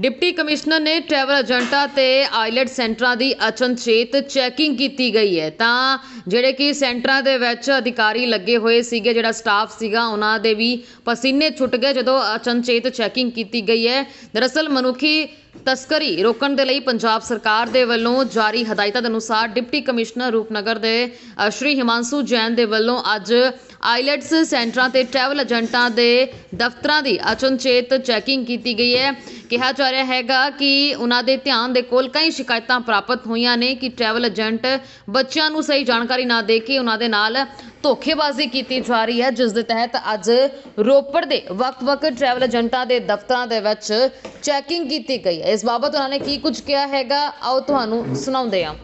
Deputy commissioner ਨੇ travel ਏਜੰਟਾਂ ਤੇ ਆਈਲੈਟ ਸੈਂਟਰਾਂ ਦੀ ਅਚਨਚੇਤ ਚੈਕਿੰਗ ਕੀਤੀ ਗਈ ਹੈ। ਤਾਂ ਜਿਹੜੇ ਕਿ ਸੈਂਟਰਾਂ ਦੇ ਵਿੱਚ ਅਧਿਕਾਰੀ ਲੱਗੇ ਹੋਏ ਸੀਗੇ, ਜਿਹੜਾ ਸਟਾਫ ਸੀਗਾ, ਉਹਨਾਂ ਦੇ ਵੀ ਪਸੀਨੇ ਛੁੱਟ ਗਏ ਜਦੋਂ ਅਚਨਚੇਤ ਚੈਕਿੰਗ ਕੀਤੀ ਗਈ ਹੈ। ਦਰਅਸਲ ਮਨੁੱਖੀ ਤਸਕਰੀ ਰੋਕਣ ਦੇ ਲਈ ਪੰਜਾਬ ਸਰਕਾਰ ਦੇ ਵੱਲੋਂ ਜਾਰੀ ਹਦਾਇਤਾਂ ਦੇ ਅਨੁਸਾਰ ਡਿਪਟੀ ਕਮਿਸ਼ਨਰ ਰੂਪਨਗਰ ਦੇ ਅ, ਸ਼੍ਰੀ ਹਿਮਾਂਸ਼ੂ ਜੈਨ ਦੇ ਵੱਲੋਂ ਅੱਜ ਆਈਲੈਟਸ ਸੈਂਟਰਾਂ ਤੇ ਟਰੈਵਲ ਏਜੰਟਾਂ ਦੇ ਦਫ਼ਤਰਾਂ ਦੀ ਅਚਨਚੇਤ ਚੈਕਿੰਗ ਕੀਤੀ ਗਈ ਹੈ। ਕਿਹਾ ਜਾ ਰਿਹਾ ਹੈਗਾ ਕਿ ਉਹਨਾਂ ਦੇ ਧਿਆਨ ਦੇ ਕੋਲ ਕਈ ਸ਼ਿਕਾਇਤਾਂ ਪ੍ਰਾਪਤ ਹੋਈਆਂ ਨੇ ਕਿ ਟਰੈਵਲ ਏਜੰਟ ਬੱਚਿਆਂ ਨੂੰ ਸਹੀ ਜਾਣਕਾਰੀ ਨਾ ਦੇ ਕੇ ਉਹਨਾਂ ਦੇ ਨਾਲ ਧੋਖੇਬਾਜ਼ੀ ਕੀਤੀ ਜਾ ਰਹੀ ਹੈ, ਜਿਸ ਦੇ ਤਹਿਤ ਅੱਜ ਰੋਪੜ ਦੇ ਵੱਖ-ਵੱਖ ਟਰੈਵਲ ਏਜੰਟਾਂ ਦੇ ਦਫ਼ਤਰਾਂ ਦੇ ਵਿੱਚ ਚੈਕਿੰਗ ਕੀਤੀ ਗਈ ਹੈ। ਇਸ ਬਾਬਤ ਉਹਨਾਂ ਨੇ ਕੀ ਕੁਝ ਕਿਹਾ ਹੈਗਾ? ਆਓ ਤੁਹਾਨੂੰ ਸੁਣਾਉਂਦੇ ਹਾਂ।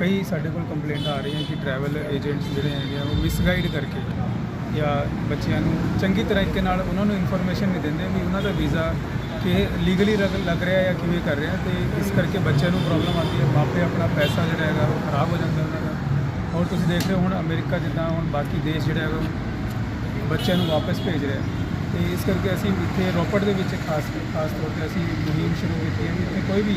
ਕਈ ਸਾਡੇ ਕੋਲ ਕੰਪਲੇਂਟ ਆ ਰਹੀਆਂ ਕਿ ਟਰੈਵਲ ਏਜੰਟਸ ਜਿਹੜੇ ਹੈਗੇ ਆ, ਉਹ ਮਿਸਗਾਈਡ ਕਰਕੇ ਜਾਂ ਬੱਚਿਆਂ ਨੂੰ ਚੰਗੀ ਤਰੀਕੇ ਨਾਲ ਉਹਨਾਂ ਨੂੰ ਇਨਫੋਰਮੇਸ਼ਨ ਨਹੀਂ ਦਿੰਦੇ ਵੀ ਉਹਨਾਂ ਦਾ ਵੀਜ਼ਾ ਕਿ ਲੀਗਲੀ ਲੱਗ ਰਿਹਾ ਜਾਂ ਕਿਵੇਂ ਕਰ ਰਿਹਾ ਤੇ ਇਸ ਕਰਕੇ ਬੱਚਿਆਂ ਨੂੰ ਪ੍ਰੋਬਲਮ ਆਉਂਦੀ ਹੈ। ਮਾਪੇ ਆਪਣਾ ਪੈਸਾ ਜਿਹੜਾ ਹੈਗਾ, ਉਹ ਖਰਾਬ ਹੋ ਜਾਂਦਾ ਉਹਨਾਂ ਦਾ। ਔਰ ਤੁਸੀਂ ਦੇਖ ਰਹੇ ਹੋ, ਹੁਣ ਅਮਰੀਕਾ ਜਿੱਦਾਂ ਹੁਣ ਬਾਕੀ ਦੇਸ਼ ਜਿਹੜਾ ਹੈਗਾ ਬੱਚਿਆਂ ਨੂੰ ਵਾਪਸ ਭੇਜ ਰਿਹਾ ਤੇ ਇਸ ਕਰਕੇ ਅਸੀਂ ਇੱਥੇ ਰੋਪੜ ਦੇ ਵਿੱਚ ਖਾਸ ਖਾਸ ਤੌਰ ਤੇ ਅਸੀਂ ਮੁਹਿੰਮ ਸ਼ੁਰੂ ਕੀਤੀ ਹੈ ਵੀ ਇੱਥੇ ਕੋਈ ਵੀ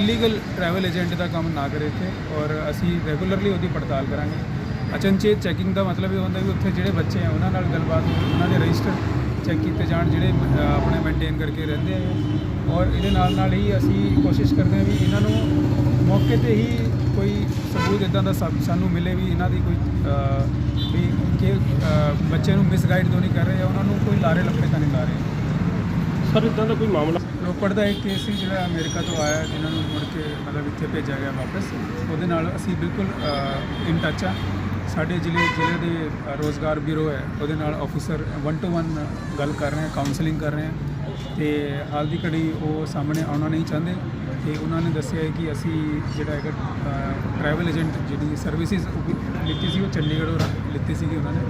ਇਲੀਗਲ ਟਰੈਵਲ ਏਜੰਟ ਦਾ ਕੰਮ ਨਾ ਕਰੇ ਇੱਥੇ ਔਰ ਅਸੀਂ ਰੈਗੂਲਰਲੀ ਉਹਦੀ ਪੜਤਾਲ ਕਰਾਂਗੇ। ਅਚਨਚੇਤ ਚੈਕਿੰਗ ਦਾ ਮਤਲਬ ਇਹ ਹੁੰਦਾ ਵੀ ਉੱਥੇ ਜਿਹੜੇ ਬੱਚੇ ਆ, ਉਹਨਾਂ ਨਾਲ ਗੱਲਬਾਤ ਹੋਵੇ ਉਹਨਾਂ ਦੇ ਰਜਿਸਟਰ ਚੈੱਕ ਕੀਤੇ ਜਾਣ, ਜਿਹੜੇ ਆਪਣੇ ਮੇਨਟੇਨ ਕਰਕੇ ਰਹਿੰਦੇ ਆ। ਔਰ ਇਹਦੇ ਨਾਲ ਨਾਲ ਹੀ ਅਸੀਂ ਕੋਸ਼ਿਸ਼ ਕਰਦੇ ਹਾਂ ਵੀ ਇਹਨਾਂ ਨੂੰ ਮੌਕੇ ਤੇ ਹੀ ਕੋਈ ਸਬੂਤ ਇਦਾਂ ਦਾ ਸਾਨੂੰ ਮਿਲੇ ਵੀ ਇਹਨਾਂ ਦੀ ਕੋਈ ਵੀ ਕਿ ਬੱਚੇ ਨੂੰ ਮਿਸਗਾਈਡ ਤੋਂ ਨਹੀਂ ਕਰ ਰਹੇ ਉਹਨਾਂ ਨੂੰ ਕੋਈ ਲਾਰੇ ਲੱਪੇ ਤਾਂ ਨਹੀਂ ਲਾ ਰਹੇ? ਸਰ ਇਦਾਂ ਦਾ ਕੋਈ ਮਾਮਲਾ? ਰੋਪੜ ਦਾ ਇੱਕ ਕੇਸ ਸੀ ਜਿਹੜਾ ਅਮਰੀਕਾ ਤੋਂ ਆਇਆ ਜਿਨ੍ਹਾਂ ਨੂੰ ਮੁੜ ਕੇ ਮਤਲਬ ਇੱਥੇ ਭੇਜਿਆ ਗਿਆ ਵਾਪਸ। ਉਹਦੇ ਨਾਲ ਅਸੀਂ ਬਿਲਕੁਲ ਇਨ ਟੱਚ ਆ। ਸਾਡੇ ਜ਼ਿਲ੍ਹੇ ਜ਼ਿਲ੍ਹੇ ਦੇ ਰੋਜ਼ਗਾਰ ਬਿਊਰੋ ਹੈ। ਉਹਦੇ ਨਾਲ ਆਫੀਸਰ 1 ਟੂ 1 ਗੱਲ ਕਰ ਰਹੇ ਹਾਂ ਕਾਉਂਸਲਿੰਗ ਕਰ ਰਹੇ ਹਾਂ ਤੇ ਹਾਲ ਦੀ ਘੜੀ ਉਹ ਸਾਹਮਣੇ ਆਉਣਾ ਨਹੀਂ ਚਾਹੁੰਦੇ ਤੇ ਉਹਨਾਂ ਨੇ ਦੱਸਿਆ ਹੈ ਕਿ ਅਸੀਂ ਜਿਹੜਾ ਹੈਗਾ ਟਰੈਵਲ ਏਜੰਟ ਜਿਹੜੀ ਸਰਵਿਸਿਜ਼ ਲਿੱਤੀ ਸੀ, ਉਹ ਚੰਡੀਗੜ੍ਹੋਂ ਰ- ਲਿੱਤੀ ਸੀਗੀ ਉਹਨਾਂ ਨੇ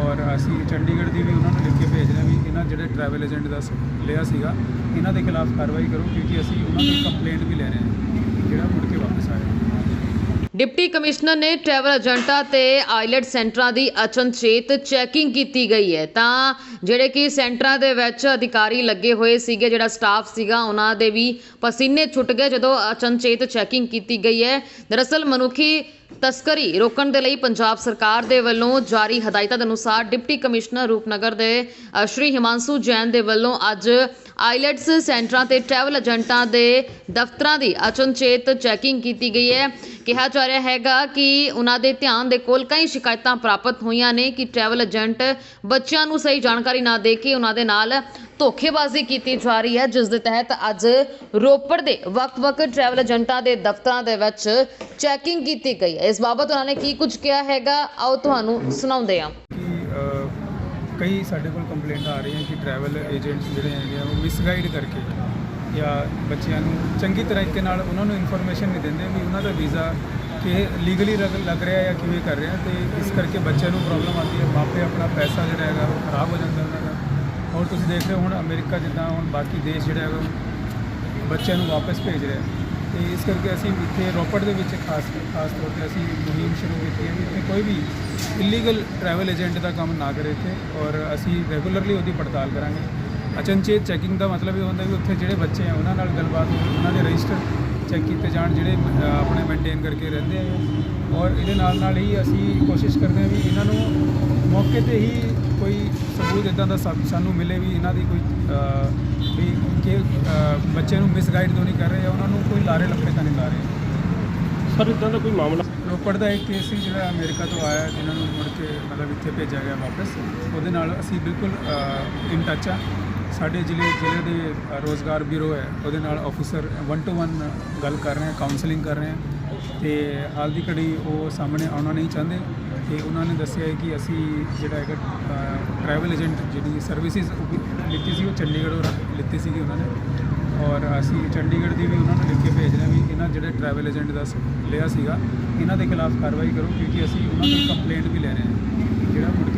ਔਰ ਅਸੀਂ ਚੰਡੀਗੜ੍ਹ ਦੀ ਵੀ ਉਹਨਾਂ ਨੂੰ ਲਿਖ ਕੇ ਭੇਜ ਹਾਂ ਵੀ ਇਹਨਾਂ ਜਿਹੜੇ ਟਰੈਵਲ ਏਜੰਟ ਦਾ ਲਿਆ ਸੀਗਾ, ਇਹਨਾਂ ਦੇ ਖਿਲਾਫ ਕਾਰਵਾਈ ਕਰੋ ਕਿਉਂਕਿ ਅਸੀਂ ਉਹਨਾਂ ਦੀ ਕੰਪਲੇਂਟ ਵੀ ਲੈ ਰਹੇ ਹਾਂ। ਜਿਹੜਾ ਮੁੜ ਕੇ ਵਾਪਸ ਆਇਆ ਡਿਪਟੀ ਕਮਿਸ਼ਨਰ ਨੇ ਟਰੈਵਲ ਏਜੰਟਾਂ ਤੇ ਆਈਲੈਟ ਸੈਂਟਰਾਂ ਦੀ ਅਚਨਚੇਤ ਚੈਕਿੰਗ ਕੀਤੀ ਗਈ ਹੈ। ਤਾਂ ਜਿਹੜੇ ਕਿ ਸੈਂਟਰਾਂ ਦੇ ਵਿੱਚ ਅਧਿਕਾਰੀ ਲੱਗੇ ਹੋਏ ਸੀਗੇ, ਜਿਹੜਾ ਸਟਾਫ ਸੀਗਾ, ਉਹਨਾਂ ਦੇ ਵੀ ਪਸੀਨੇ ਛੁੱਟ ਗਏ ਜਦੋਂ ਅਚਨਚੇਤ ਚੈਕਿੰਗ ਕੀਤੀ ਗਈ ਹੈ। ਦਰਅਸਲ ਮਨੁੱਖੀ ਤਸਕਰੀ ਰੋਕਣ ਦੇ ਲਈ ਪੰਜਾਬ ਸਰਕਾਰ ਦੇ ਵੱਲੋਂ ਜਾਰੀ ਹਦਾਇਤਾਂ ਦੇ ਅਨੁਸਾਰ ਡਿਪਟੀ ਕਮਿਸ਼ਨਰ ਰੂਪਨਗਰ ਦੇ ਅ, ਸ਼੍ਰੀ ਹਿਮਾਂਸ਼ੂ ਜੈਨ ਦੇ ਵੱਲੋਂ ਅੱਜ ਆਈਲੈਟਸ ਸੈਂਟਰਾਂ ਤੇ ਟਰੈਵਲ ਏਜੰਟਾਂ ਦੇ ਦਫ਼ਤਰਾਂ ਦੀ ਅਚਨਚੇਤ ਚੈਕਿੰਗ ਕੀਤੀ ਗਈ ਹੈ। ਕਿਹਾ ਜਾ ਰਿਹਾ ਹੈਗਾ ਕਿ ਉਹਨਾਂ ਦੇ ਧਿਆਨ ਦੇ ਕੋਲ ਕਈ ਸ਼ਿਕਾਇਤਾਂ ਪ੍ਰਾਪਤ ਹੋਈਆਂ ਨੇ ਕਿ ਟਰੈਵਲ ਏਜੰਟ ਬੱਚਿਆਂ ਨੂੰ ਸਹੀ ਜਾਣਕਾਰੀ ਨਾ ਦੇ ਕੇ ਉਹਨਾਂ ਦੇ ਨਾਲ ਧੋਖੇਬਾਜ਼ੀ ਕੀਤੀ ਜਾ ਰਹੀ ਹੈ, ਜਿਸ ਦੇ ਤਹਿਤ ਅੱਜ ਰੋਪੜ ਦੇ ਵੱਖ-ਵੱਖ ਟਰੈਵਲ ਏਜੰਟਾਂ ਦੇ ਦਫ਼ਤਰਾਂ ਦੇ ਵਿੱਚ ਚੈਕਿੰਗ ਕੀਤੀ ਗਈ ਹੈ। ਇਸ ਬਾਬਤ ਉਹਨਾਂ ਨੇ ਕੀ ਕੁਝ ਕਿਹਾ ਹੈਗਾ? ਆਓ ਤੁਹਾਨੂੰ ਸੁਣਾਉਂਦੇ ਹਾਂ। ਕਈ ਸਾਡੇ ਕੋਲ ਕੰਪਲੇਂਟ ਆ ਰਹੀਆਂ ਕਿ ਟਰੈਵਲ ਏਜੰਟਸ ਜਿਹੜੇ ਹੈਗੇ ਆ, ਉਹ ਮਿਸਗਾਈਡ ਕਰਕੇ ਜਾਂ ਬੱਚਿਆਂ ਨੂੰ ਚੰਗੀ ਤਰੀਕੇ ਨਾਲ ਉਹਨਾਂ ਨੂੰ ਇਨਫੋਰਮੇਸ਼ਨ ਨਹੀਂ ਦਿੰਦੇ ਵੀ ਉਹਨਾਂ ਦਾ ਵੀਜ਼ਾ ਕਿ ਲੀਗਲੀ ਲੱਗ ਰਿਹਾ ਜਾਂ ਕਿਵੇਂ ਕਰ ਰਿਹਾ ਤੇ ਇਸ ਕਰਕੇ ਬੱਚਿਆਂ ਨੂੰ ਪ੍ਰੋਬਲਮ ਆਉਂਦੀ ਹੈ, ਮਾਪੇ ਆਪਣਾ ਪੈਸਾ ਜਿਹੜਾ ਹੈਗਾ ਉਹ ਖਰਾਬ ਹੋ ਜਾਂਦਾ ਉਹਨਾਂ ਦਾ। ਔਰ ਤੁਸੀਂ ਦੇਖ ਰਹੇ ਹੋ, ਹੁਣ ਅਮਰੀਕਾ ਜਿੱਦਾਂ ਹੁਣ ਬਾਕੀ ਦੇਸ਼ ਜਿਹੜਾ ਹੈਗਾ ਉਹ ਬੱਚਿਆਂ ਨੂੰ ਵਾਪਸ ਭੇਜ ਰਿਹਾ ਤੇ ਇਸ ਕਰਕੇ ਅਸੀਂ ਇੱਥੇ ਰੋਪੜ ਦੇ ਵਿੱਚ ਖਾਸ ਖਾਸ ਤੌਰ ਤੇ ਅਸੀਂ ਮੁਹਿੰਮ ਸ਼ੁਰੂ ਕੀਤੀ ਹੈ ਵੀ ਇੱਥੇ ਕੋਈ ਵੀ ਇਲੀਗਲ ਟਰੈਵਲ ਏਜੰਟ ਦਾ ਕੰਮ ਨਾ ਕਰੇ ਇੱਥੇ ਔਰ ਅਸੀਂ ਰੈਗੂਲਰਲੀ ਉਹਦੀ ਪੜਤਾਲ ਕਰਾਂਗੇ। ਅਚਨਚੇਤ ਚੈਕਿੰਗ ਦਾ ਮਤਲਬ ਇਹ ਹੁੰਦਾ ਵੀ ਉੱਥੇ ਜਿਹੜੇ ਬੱਚੇ ਆ, ਉਹਨਾਂ ਨਾਲ ਗੱਲਬਾਤ ਹੋਵੇ ਉਹਨਾਂ ਦੇ ਰਜਿਸਟਰ ਚੈੱਕ ਕੀਤੇ ਜਾਣ ਜਿਹੜੇ ਆਪਣੇ ਮੇਨਟੇਨ ਕਰਕੇ ਰਹਿੰਦੇ ਆ। ਔਰ ਇਹਦੇ ਨਾਲ ਨਾਲ ਹੀ ਅਸੀਂ ਕੋਸ਼ਿਸ਼ ਕਰਦੇ ਹਾਂ ਵੀ ਇਹਨਾਂ ਨੂੰ ਮੌਕੇ ਤੇ ਹੀ ਕੋਈ ਸਬੂਤ ਇਦਾਂ ਦਾ ਸਾਨੂੰ ਮਿਲੇ ਵੀ ਇਹਨਾਂ ਦੀ ਕੋਈ ਵੀ ਕਿ ਬੱਚੇ ਨੂੰ ਮਿਸਗਾਈਡ ਤੋਂ ਨਹੀਂ ਕਰ ਰਹੇ ਜਾਂ ਉਹਨਾਂ ਨੂੰ ਕੋਈ ਲਾਰੇ ਲੱਪੇ ਤਾਂ ਨਹੀਂ ਲਾ ਰਹੇ ਸਰ ਇਦਾਂ ਦਾ ਕੋਈ ਮਾਮਲਾ? ਰੋਪੜ ਦਾ ਇੱਕ ਕੇਸ ਸੀ ਜਿਹੜਾ ਅਮਰੀਕਾ ਤੋਂ ਆਇਆ ਜਿਨ੍ਹਾਂ ਨੂੰ ਮੁੜ ਕੇ ਮਤਲਬ ਇੱਥੇ ਭੇਜਿਆ ਗਿਆ ਵਾਪਸ। ਉਹਦੇ ਨਾਲ ਅਸੀਂ ਬਿਲਕੁਲ ਇਨ ਟੱਚ ਆ। ਸਾਡੇ ਜ਼ਿਲ੍ਹੇ ਜ਼ਿਲ੍ਹੇ ਦੇ ਰੋਜ਼ਗਾਰ ਬਿਊਰੋ ਹੈ। ਉਹਦੇ ਨਾਲ ਆਫੀਸਰ 1 ਟੂ 1 ਗੱਲ ਕਰ ਰਹੇ ਹਾਂ ਕਾਉਂਸਲਿੰਗ ਕਰ ਰਹੇ ਹਾਂ ਤੇ ਹਾਲ ਦੀ ਘੜੀ ਉਹ ਸਾਹਮਣੇ ਆਉਣਾ ਨਹੀਂ ਚਾਹੁੰਦੇ ਤੇ ਉਹਨਾਂ ਨੇ ਦੱਸਿਆ ਹੈ ਕਿ ਅਸੀਂ ਜਿਹੜਾ ਹੈਗਾ ਟਰੈਵਲ ਏਜੰਟ ਜਿਹੜੀ ਸਰਵਿਸਿਜ਼ ਲਿੱਤੀ ਸੀ, ਉਹ ਚੰਡੀਗੜ੍ਹੋਂ ਲਿੱਤੀ ਸੀਗੀ ਉਹਨਾਂ ਨੇ ਔਰ ਅਸੀਂ ਚੰਡੀਗੜ੍ਹ ਦੀ ਵੀ ਉਹਨਾਂ ਨੂੰ ਲਿਖ ਕੇ ਭੇਜ ਹਾਂ ਵੀ ਇਹਨਾਂ ਜਿਹੜੇ ਟਰੈਵਲ ਏਜੰਟ ਦਾ ਸ- ਲਿਆ ਸੀਗਾ, ਇਹਨਾਂ ਦੇ ਖਿਲਾਫ ਕਾਰਵਾਈ ਕਰੋ ਕਿਉਂਕਿ ਅਸੀਂ ਉਹਨਾਂ ਦੀ ਕੰਪਲੇਂਟ ਵੀ ਲੈ ਰਹੇ ਹਾਂ। ਜਿਹੜਾ ਮੁੜ